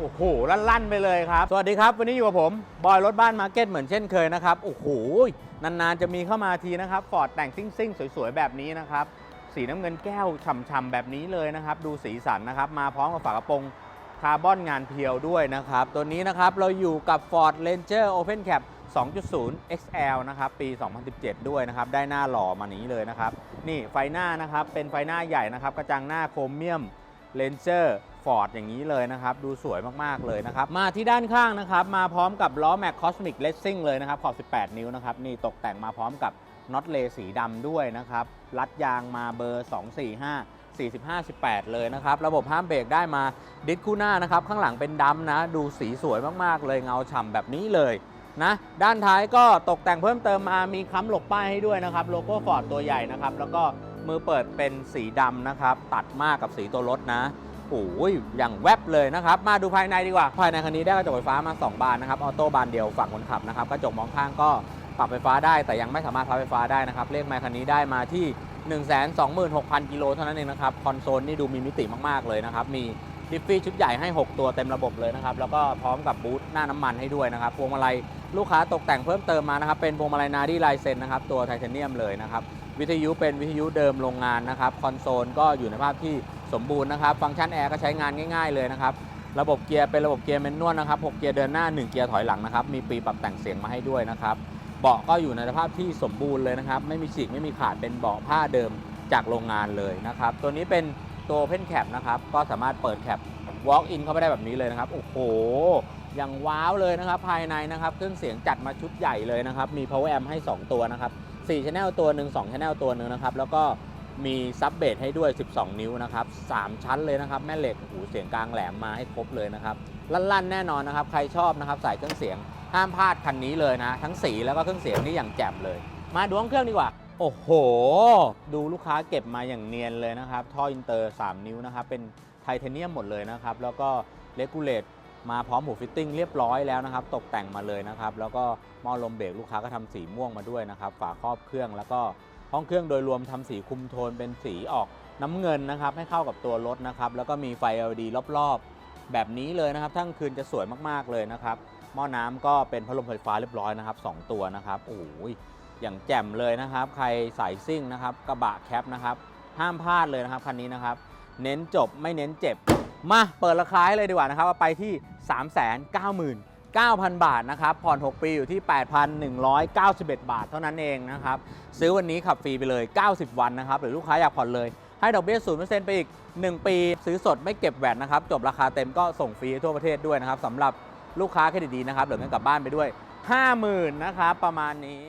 โอ้โหลั่นๆไปเลยครับ สวัสดีครับวันนี้อยู่กับผมบอยรถบ้านมาร์เก็ตเหมือนเช่นเคยนะครับโอ้โหนานๆจะมีเข้ามาทีนะครับฟอร์ดแต่งซิ่งๆ สวยๆ แบบนี้นะครับสีน้ำเงินแก้วฉ่ำๆแบบนี้เลยนะครับ ดูสีสันนะครับ มาพร้อมกับฝากระโปรงคาร์บอนงานเพียวด้วยนะครับ ตัวนี้นะครับเราอยู่กับ Ford Ranger Open Cap 2.0 XL นะครับปี 2017 ด้วยนะครับ ได้หน้าหล่อมานี้เลยนะครับ นี่ไฟหน้านะครับ เป็นไฟหน้าใหญ่นะครับ กระจังหน้าโครเมียมเลนเจอร์ ฟอร์ดอย่างนี้เลยนะครับ ดูสวยมาก ๆ เลยนะครับ มาที่ด้านข้างนะครับ มาพร้อมกับล้อแม็กคอสมิกเลสซิ่งเลยนะครับ ขอบ 18 นิ้วนะครับ นี่ตกแต่งมาพร้อมกับน็อตเลสีดำด้วยนะครับ รัดยางมาเบอร์ 245 45 18 เลยนะครับ ระบบห้ามเบรกได้มาดิสคู่หน้านะครับ ข้างหลังเป็นดำนะ ดูสีสวยมาก ๆ เลยเงาฉ่ำแบบนี้เลยนะด้านท้ายก็ตกแต่งเพิ่มเติมมามีค้ำหลบป้ายให้ด้วยนะครับ โลโก้ฟอร์ดตัวใหญ่นะครับ แล้วก็มือเปิดเป็นสีดำนะครับ ตัดมากกับสีตัวรถนะ โอ้ยอย่างแวบเลยนะครับ มาดูภายในดีกว่า ภายในคันนี้ได้กระจกไฟฟ้ามา 2 บานนะครับ ออโต้บานเดียวฝั่งคนขับนะครับ กระจกมองข้างก็ปรับไฟฟ้าได้ แต่ยังไม่สามารถพับไฟฟ้าได้นะครับ เลขไมล์คันนี้ได้มาที่ 126,000 กิโลเท่านั้นเองนะครับ คอนโซลนี่ดูมีมิติมากๆเลยนะครับ มีดิฟฟี่ชุดใหญ่ให้ 6 ตัวเต็มระบบเลยนะครับ แล้วก็พร้อมกับบูทหน้าน้ำมันให้ด้วยนะครับ พวงมาลัยลูกค้าตกแต่งเพิ่มเติมมานะครับ เป็นพวงมาลัยนาดี้ลายเซนนะครับ ตัวไทเทเนียมเลยนะครับ วิทยุเป็นวิทยุเดิมโรงงานนะครับ คอนโซลก็อยู่ในภาพที่ สมบูรณ์นะครับ ฟังก์ชันแอร์ก็ใช้งานง่ายๆเลยนะครับ ระบบเกียร์เป็นระบบเกียร์แมนนวลนะครับ 6 เกียร์เดินหน้า 1 เกียร์ถอยหลังนะครับ มีปีปรับแต่งเสียงมาให้ด้วยนะครับ เบาะก็อยู่ในสภาพที่สมบูรณ์เลยนะครับ ไม่มีฉีกไม่มีขาด เป็นเบาะผ้าเดิมจากโรงงานเลยนะครับ ตัวนี้เป็นตัว Open Cap นะครับ ก็สามารถเปิดแคป Walk in เข้าไปได้แบบนี้เลยนะครับ โอ้โห อย่างว้าวเลยนะครับ ภายในนะครับ เครื่องเสียงจัดมาชุดใหญ่เลยนะครับ มี power amp ให้ 2 ตัวนะครับ4 channel ตัวหนึ่ง2 channel ตัวหนึ่งนะครับ แล้วก็ มีซับเบสให้ด้วย 12 นิ้วนะครับ 3 ชั้นเลยนะครับ แม่เหล็กหูเสียงกลางแหลมมาให้ครบเลยนะครับ ลั่นๆ แน่นอนนะครับ ใครชอบนะครับใส่เครื่องเสียง ห้ามพลาดคันนี้เลยนะ ทั้งสีแล้วก็เครื่องเสียงนี่อย่างแจ่มเลย มาดูห้องเครื่องดีกว่า โอ้โห ดูลูกค้าเก็บมาอย่างเนียนเลยนะครับ ท่ออินเตอร์ 3 นิ้วนะครับ เป็นไทเทเนียมหมดเลยนะครับ แล้วก็เลกูเลตมาพร้อมหูฟิตติ้งเรียบร้อยแล้วนะครับ ตกแต่งมาเลยนะครับ แล้วก็หม้อลมเบรกลูกค้าก็ทำสีม่วงมาด้วยนะครับ ฝาครอบเครื่องแล้วก็ ห้องเครื่องโดยรวมทำสีคุมโทนเป็นสีออกน้ำเงินนะครับ ให้เข้ากับตัวรถนะครับ แล้วก็มีไฟ LED รอบๆ แบบนี้เลยนะครับ ทั้งคืนจะสวยมากๆเลยนะครับ หม้อน้ำก็เป็นพัดลมไฟฟ้าเรียบร้อยนะครับ 2 ตัวนะครับ โอ้โหอย่างแจ่มเลยนะครับ ใครสายซิ่งนะครับ กระบะแคปนะครับ ห้ามพลาดเลยนะครับคันนี้นะครับ เน้นจบไม่เน้นเจ็บ มาเปิดราคาให้เลยดีกว่านะครับว่าไปที่ 9,000 บาทนะครับ ผ่อน 6 ปีอยู่ที่ 8,191 บาทเท่านั้นเองนะครับ ซื้อวันนี้ขับฟรีไปเลย 90 วันนะครับ หรือลูกค้าอยากผ่อนเลย ให้ดอกเบี้ย 0%ไปอีก 1 ปี ซื้อสดไม่เก็บแวตนะครับ จบราคาเต็มก็ส่งฟรีทั่วประเทศด้วยนะครับสำหรับลูกค้าเครดิตดีนะครับเหลือเงินกลับบ้านไปด้วย 50,000นะครับประมาณนี้